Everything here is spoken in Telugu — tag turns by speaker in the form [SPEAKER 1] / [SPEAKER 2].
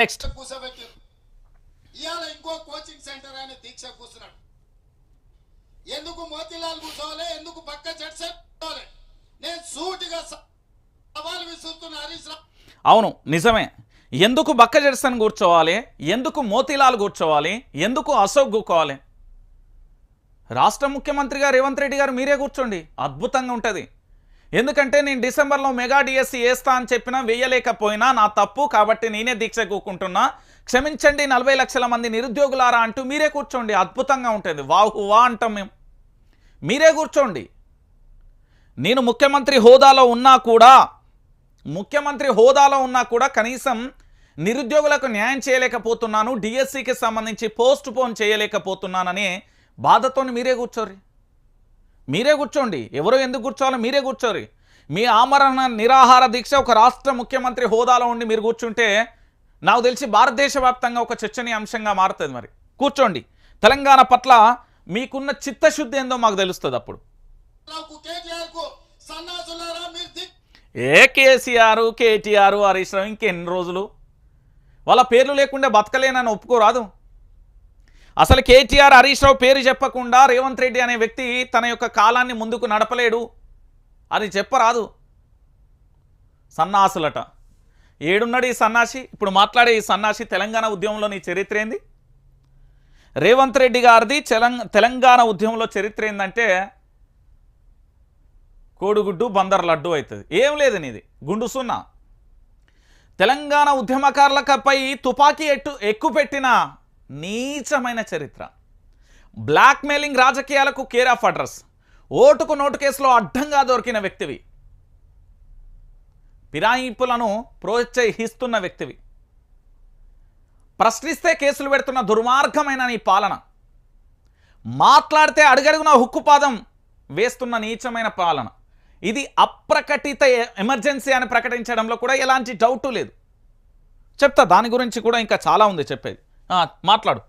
[SPEAKER 1] నెక్స్ట్
[SPEAKER 2] కూర్చోబెట్టారు ఇవాళ ఇంకో కోచింగ్ సెంటర్ ఆయన దీక్ష కూర్చున్నాడు. ఎందుకు మోతీలాల్ కూర్చోవాలి? ఎందుకు పక్క జడ్సెట్ కూర్చోవాలి? నేను సూటిగా సవాల్ విసురుతున్న హరీష్
[SPEAKER 1] అవును నిజమే. ఎందుకు బక్క జెర్సన్ కూర్చోవాలి? ఎందుకు మోతీలాల్ కూర్చోవాలి? ఎందుకు అశోక్ కూర్చోవాలి? రాష్ట్ర ముఖ్యమంత్రిగా రేవంత్ రెడ్డి గారు మీరే కూర్చోండి. అద్భుతంగా ఉంటుంది. ఎందుకంటే నేను డిసెంబర్లో మెగా డిఎస్సి వేస్తా అని చెప్పినా వేయలేకపోయినా నా తప్పు కాబట్టి నేనే దీక్ష కూకుంటున్నా. క్షమించండి నలభై లక్షల మంది నిరుద్యోగులారా అంటూ మీరే కూర్చోండి. అద్భుతంగా ఉంటుంది. వాహు వా అంటాం మేము. మీరే కూర్చోండి. నేను ముఖ్యమంత్రి హోదాలో ఉన్నా కూడా ముఖ్యమంత్రి హోదాలో ఉన్నా కూడా కనీసం నిరుద్యోగులకు న్యాయం చేయలేకపోతున్నాను డిఎస్సికి సంబంధించి పోస్ట్ పోన్ చేయలేకపోతున్నానని బాధతోని మీరే కూర్చోరి మీరే కూర్చోండి. ఎవరో ఎందుకు కూర్చోవాలో? మీరే కూర్చోరు. మీ ఆమరణ నిరాహార దీక్ష ఒక రాష్ట్ర ముఖ్యమంత్రి హోదాలో ఉండి మీరు కూర్చుంటే నాకు తెలిసి భారతదేశ వ్యాప్తంగా ఒక చర్చనీయాంశంగా మారుతుంది మరి. కూర్చోండి. తెలంగాణ పట్ల మీకున్న చిత్తశుద్ధి ఏందో మాకు తెలుస్తుంది అప్పుడు. ఏ కేసీఆర్ కేటీఆర్ హరీష్ రావు ఇంకెన్ని రోజులు? వాళ్ళ పేర్లు లేకుండా బతకలేనని ఒప్పుకోరాదు. అసలు కేటీఆర్ హరీష్ రావు పేరు చెప్పకుండా రేవంత్ రెడ్డి అనే వ్యక్తి తన యొక్క కాలాన్ని ముందుకు నడపలేడు. అది చెప్పరాదు. సన్నాసులట. ఏడున్నాడు ఈ సన్నాసి? ఇప్పుడు మాట్లాడే ఈ సన్నాసి తెలంగాణ ఉద్యమంలో నీ చరిత్ర ఏంది? రేవంత్ రెడ్డి గారిది తెలంగాణ ఉద్యమంలో చరిత్ర ఏంటంటే కోడిగుడ్డు బందర్ లడ్డు అవుతుంది ఏం లేదు నీది. గుండు సున్నా. తెలంగాణ ఉద్యమకారులపై తుపాకీ ఎట్టు ఎక్కుపెట్టిన నీచమైన చరిత్ర. బ్లాక్మెయిలింగ్ రాజకీయాలకు కేర్ ఆఫ్ అడ్రస్. ఓటుకు నోటు కేసులో అడ్డంగా దొరికిన వ్యక్తివి. ఫిరాయింపులను ప్రోత్సహిస్తున్న వ్యక్తివి. ప్రశ్నిస్తే కేసులు పెడుతున్న దుర్మార్గమైన నీ పాలన. మాట్లాడితే అడుగడుగున హుక్కుపాదం వేస్తున్న నీచమైన పాలన. ఇది అప్రకటిత ఎమర్జెన్సీ అని ప్రకటించడంలో కూడా ఎలాంటి డౌటు లేదు. చెప్తా దాని గురించి కూడా ఇంకా చాలా ఉంది చెప్పేది. మాట్లాడు.